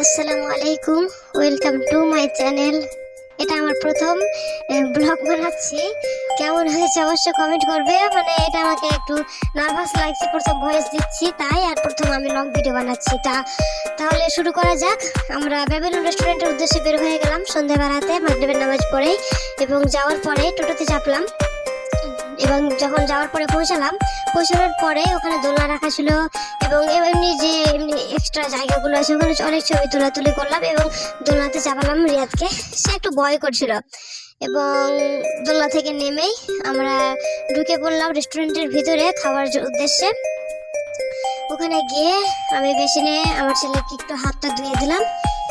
আসসালামু আলাইকুম, welcome to my channel. এটা আমার প্রথম ব্লগ বানাচ্ছি। কেমন হয়েছে অবশ্যই কমেন্ট করবে মানে এটা আমাকে একটু নার্ভাস লাগছে, প্রথম ভয়েস দিচ্ছি, তাই আর প্রথম আমি লং ভিডিও বানাচ্ছি। তা, তাহলে শুরু করা যাক। আমরা ব্যাবিলন রেস্টুরেন্টের উদ্দেশ্যে বের হয়ে গেলাম সন্ধ্যাবেলাতে মাগরিবের নামাজ পড়ে, এবং যাওয়ার পরে টোটোতে চাপলাম। এবং যখন যাওয়ার পরে পৌঁছালাম, পৌঁছানোর পরে ওখানে দোলনা রাখা ছিল এবং এমনি যে এমনি এক্সট্রা জায়গাগুলো আছে, ওখানে অনেক ছবি তোলাতুলি করলাম এবং দোলনাতে চাপালাম রিয়াদকে। সে একটু ভয় করছিল এবং দোলনা থেকে নেমেই আমরা ঢুকে পড়লাম রেস্টুরেন্টের ভিতরে খাওয়ার উদ্দেশ্যে। ওখানে গিয়ে আমি বেসিনে আমার ছেলেকে একটু হাতটা ধুয়ে দিলাম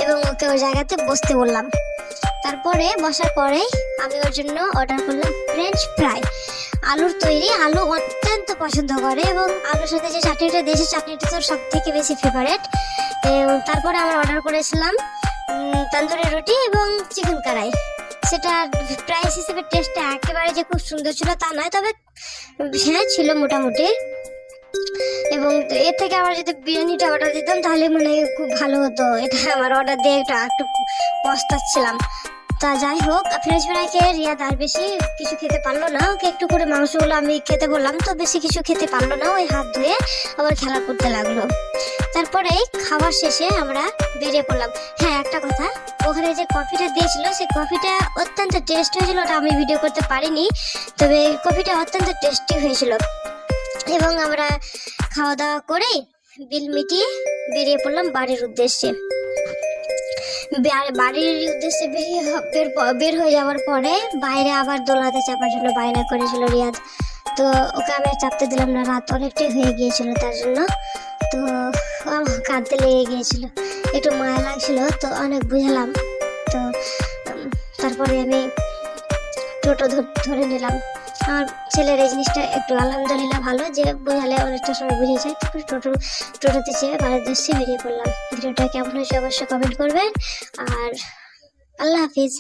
এবং ওকে ওই জায়গাতে বসতে বললাম। তারপরে বসার পরে আমি ওর জন্য অর্ডার করলাম ফ্রেঞ্চ ফ্রাই আলুর তৈরি আলু অত্যন্ত পছন্দ করে এবং আলুর সাথে যে চাটনিটা দেশি চাটনিটা তোর সব থেকে বেশি ফেভারেট তারপরে আমরা অর্ডার করেছিলাম তন্দুরি রুটি এবং চিকেন কড়াই সেটা প্রাইস হিসেবে টেস্টটা একেবারে যে খুব সুন্দর ছিল তা নয়, তবে হ্যাঁ ছিল মোটামুটি। এবং এর থেকে আমরা যদি বিরিয়ানিটা অর্ডার দিতাম, তাহলে মানে খুব ভালো হতো। এটা আমার অর্ডার দিয়ে একটু একটু পস্তাচ্ছিলাম। তা যাই হোক ফ্রেঞ্চ ফ্রাইকে রিয়াদ আর বেশি কিছু খেতে পারল না। ওকে একটু করে মাংসগুলো আমি খেতে বললাম, তো বেশি কিছু খেতে পারল না। ওই হাত ধুয়ে আবার খেলা করতে লাগল। তারপরে খাবার শেষে আমরা বেরিয়ে পড়লাম। হ্যাঁ একটা কথা, ওখানে যে কফিটা দিয়েছিল, সেই কফিটা অত্যন্ত টেস্ট হয়েছিল, ওটা আমি ভিডিও করতে পারিনি। তবে কফিটা অত্যন্ত টেস্টি হয়েছিল। এবং আমরা খাওয়া দাওয়া করে বিল মিটিয়ে বেরিয়ে পড়লাম বাড়ির উদ্দেশ্যে। বাড়ির উদ্দেশ্যে বের বের হয়ে যাওয়ার পরে বাইরে আবার দোলাতে চাপা ছিল বাইরে করেছিল রিয়াজ তো ওকে আমি চাপতে দিলাম না, রাত অনেকটাই হয়ে গিয়েছিল তার জন্য। তো কাঁদতে লেগে গিয়েছিল। একটু মায়া লাগছিল, তো অনেক বুঝালাম। তো তারপরে আমি টোটো ধরে নিলাম। আমার ছেলের এই জিনিসটা একটু আলহামদুলিল্লাহ ভালো, যে বোঝালে অনেকটা সময় বুঝে যায় তারপর টোটো, টোটোতে চেয়ে বাড়ির দেশে বেরিয়ে পড়লাম। ভিডিওটা কেমন হয়েছে অবশ্যই কমেন্ট করবেন। আর আল্লাহ হাফিজ।